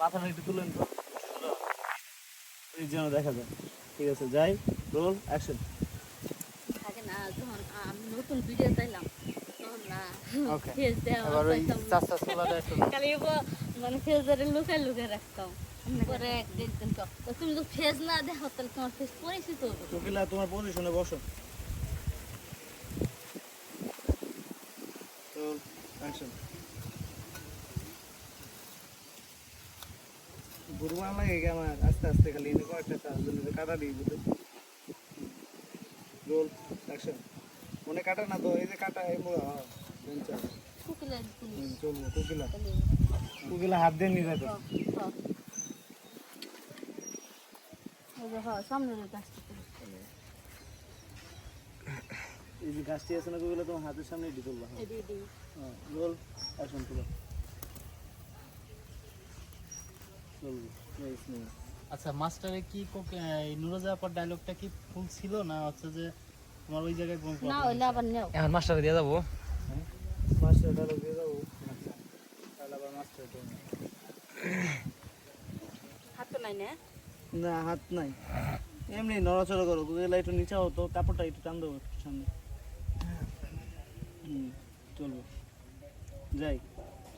মাথাটা একটু তুলেন তো এই যেন দেখা যায়। ঠিক আছে যাই রোল অ্যাকশন থাকে না যখন আমি নতুন ভিডিও চাইলাম তখন না. ফেস দেওয়া খালি মানে ফেস ধরে লুকায় লুকায় রাখতাম। পরে একদিন তো তো তুমি তো ফেস না দেখো তাহলে তোমার ফেস পরিচিত হবে। কোকিলা তোমার পজিশনে বসো। রোল অ্যাকশন গুরুমান লাগে কি আমার? আস্তে আস্তে খালি এনে কয়েকটা চাল দিলে কাটা দিয়ে দিতে রোল অ্যাকশন মনে কাটা না তো? এই যে কাটা এই মোড়া হ্যাঁ চলবো কোকিলা। কোকিলা হাত দিয়ে নিয়ে যাবে সামনে। এই যে গাছটি আছে না কোকিলা তোমার হাতের সামনে এটি তুলবা। হ্যাঁ। রোল অ্যাকশন তুলো। আচ্ছা মাস্টারে কি কোকে এই নুরোজা আপার ডায়লগটা কি ফুল ছিল না হচ্ছে যে তোমার ওই জায়গায় না হইলে আবার নেও। এখন মাস্টারে দিয়ে যাব। মাস্টার ডায়লগ দিয়ে যাব। তাহলে আবার মাস্টার হাত তো নাই না? না হাত নাই। এমনি নড়াচড়া করো কোকিলা একটু নিচে হতো কাপড়টা একটু টান দেবো একটু সামনে। হুম চলবো। যাই।